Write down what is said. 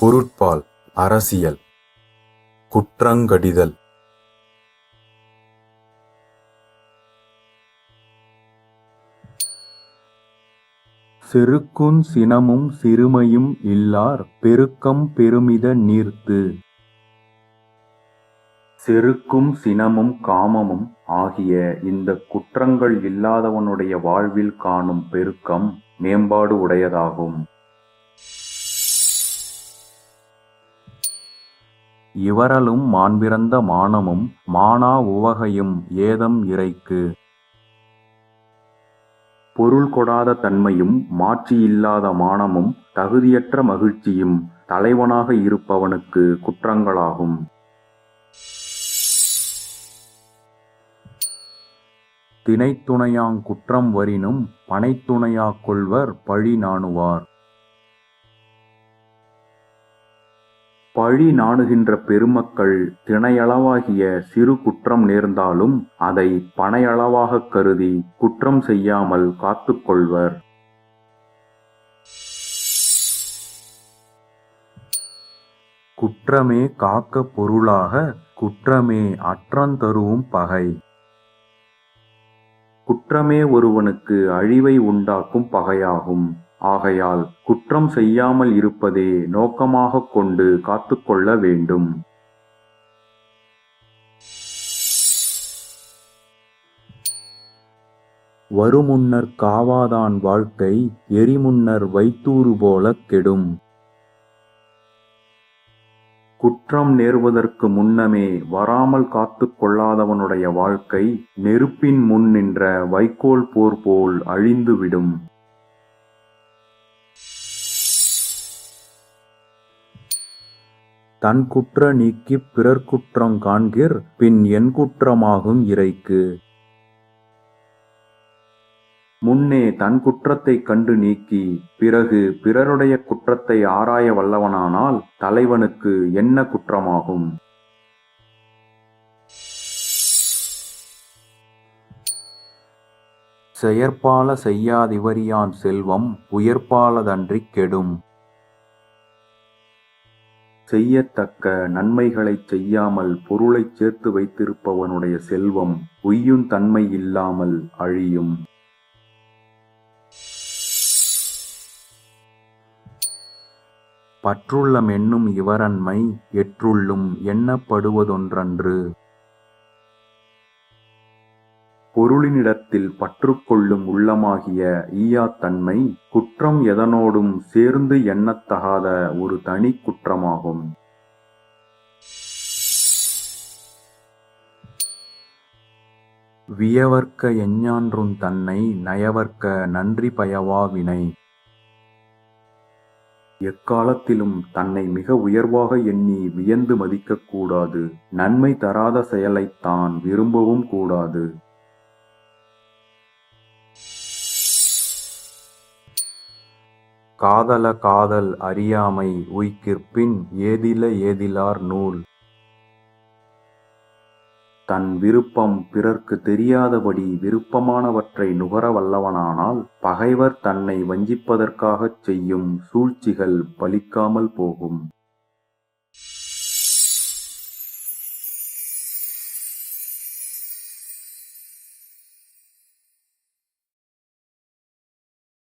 பொருட்பால் அரசியல். குற்றங்கடிதல். செருக்கும் சினமும் சிறுமையும் இல்லார் பெருக்கம் பெருமித நீர்த்து. செருக்கும் சினமும் காமமும் ஆகிய இந்த குற்றங்கள் இல்லாதவனுடைய வாழ்வில் காணும் பெருக்கம் மேம்பாடு உடையதாகும். இவரலும் மாண்பிறந்த மானமும் மானா உவகையும் ஏதம் இறைக்கு. பொருள் கொடாத தன்மையும் மாட்சியில்லாத மானமும் தகுதியற்ற மகிழ்ச்சியும் தலைவனாக இருப்பவனுக்கு குற்றங்களாகும். தினைத்துணையாங் குற்றம் வரினும் பனைத்துணையாக் கொள்வர் பழி நாணுவார். பழி நாணுகின்ற பெருமக்கள் தினையளவாகிய சிறு குற்றம் நேர்ந்தாலும் அதை பனையளவாகக் கருதி குற்றம் செய்யாமல் காத்துக்கொள்வர் குற்றமே காக்க பொருளாக குற்றமே அற்றந்தருவும் பகை. குற்றமே ஒருவனுக்கு அழிவை உண்டாக்கும் பகையாகும். ஆகையால் குற்றம் செய்யாமல் இருப்பதே நோக்கமாகக் கொண்டு காத்துக்கொள்ள வேண்டும். வருமுன்னர் காவாதான் வாழ்க்கை எரிமுன்னர் வைத்தூறு போலக் கெடும். குற்றம் நேர்வதற்கு முன்னமே வராமல் காத்துக் கொள்ளாதவனுடைய வாழ்க்கை நெருப்பின் முன் நின்ற வைக்கோல் போர் போல் அழிந்துவிடும். தன் குற்ற நீக்கிப் பிறர் குற்றங் காண்கிற் பின் என் குற்றமாகும் இறைக்கு. முன்னே தன் குற்றத்தைக் கண்டு நீக்கி பிறகு பிறருடைய குற்றத்தை ஆராய வல்லவனானால் தலைவனுக்கு என்ன குற்றமாகும்? செயற்பால செய்யாதிவரியான் செல்வம் உயர்பாலதன்றிக் கெடும். செய்யத்தக்க நன்மைகளைச் செய்யாமல் பொருளைச் சேர்த்து வைத்திருப்பவனுடைய செல்வம் உய்யும் தன்மை இல்லாமல் அழியும். பற்றுள்ளமென்னும் இவரன்மை எற்றுள்ளும் எண்ணப்படுவதொன்றன்று. பொருளினிடத்தில் பற்றுக்கொள்ளும் உள்ளமாகிய ஈயாத்தன்மை குற்றம் எதனோடும் சேர்ந்து எண்ணத்தகாத ஒரு தனி குற்றமாகும். வியவர்க்க எஞ்ஞான்றுந் தன்னை நயவர்க்க நன்றி பயவா வினை. எக்காலத்திலும் தன்னை மிக உயர்வாக எண்ணி வியந்து மதிக்கக்கூடாது. நன்மை தராத செயலைத் தான் விரும்பவும் கூடாது. காதல காதல் அறியாமை உய்கிற்பின் ஏதில ஏதிலார் நூல். தன் விருப்பம் பிறர்க்கு தெரியாதபடி விருப்பமானவற்றை நுகர வல்லவனானால் பகைவர் தன்னை வஞ்சிப்பதற்காகச் செய்யும் சூழ்ச்சிகள் பலிக்காமல் போகும்.